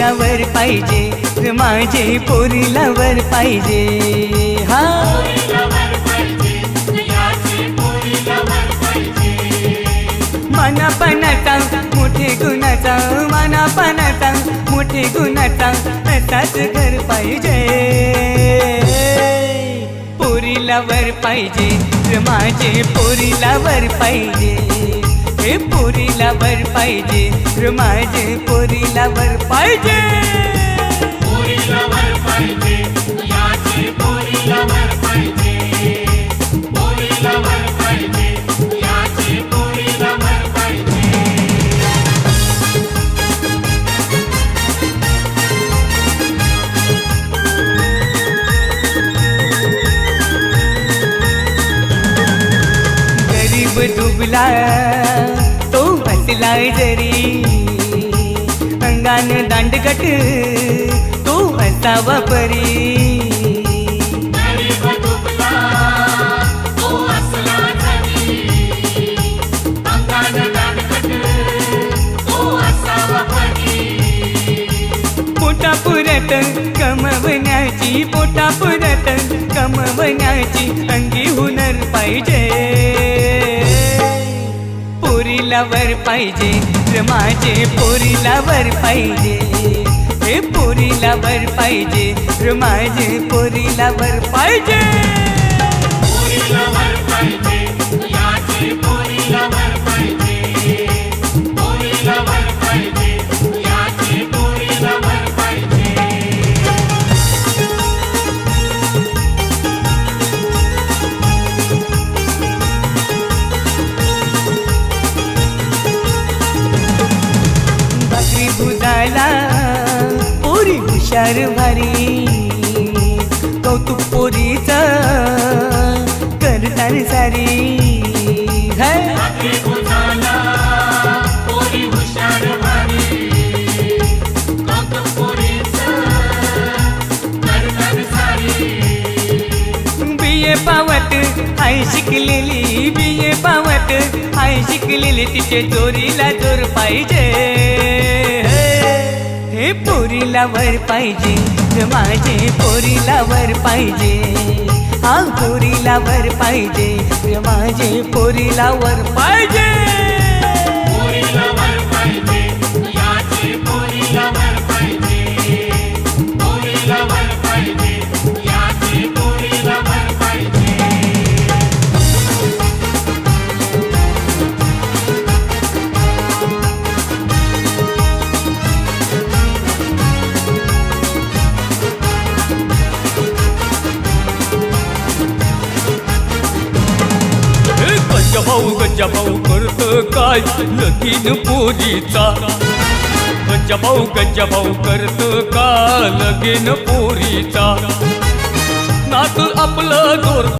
पोरीलावर पाहिजे माझे पोरीलावर पाहिजे. हा. मानापणाचा मोठे गुणाचा मानापणाचा मोठे गुणाचा असाच घर पाहिजे. पोरीलावर पाहिजे माझे पोरीलावर पाहिजे. पोरीला वर पाहिजे माझे पोरीला वर पाहिजे. हे पोरीला वर पाहिजे. पोरीला वर पाहिजे गरीब तो हसला जरी अंगान दांडगट तो असावा परी. पोटा पुरत कमवण्याची पोटा पुरत कमवण्याची अंगी हुनर पाहिजे. पोरीला वर पाहिजे माझे पोरीला वर पाहिजे. हे पोरीला वर पाहिजे माझे पोरीला वर पाहिजे. पोरी हुशार भारी. कौतुक पोरीच करतान सारी. बिये पावत हाय शिकलेली बिये पावत हाय शिकलेली तिचे चोरीला जोर पाहिजे. हे पोरीला वर पाहिजे. माझे पोरीला वर पाहिजे. हा पोरीला वर पाहिजे. माझे पोरीला वर पाहिजे. भाऊ भाऊ करत काय? लगीन पोरीचा. गज्जा भाऊ गज्जा भाऊ करत का? लगीन पोरीचा. नात आपलं जोर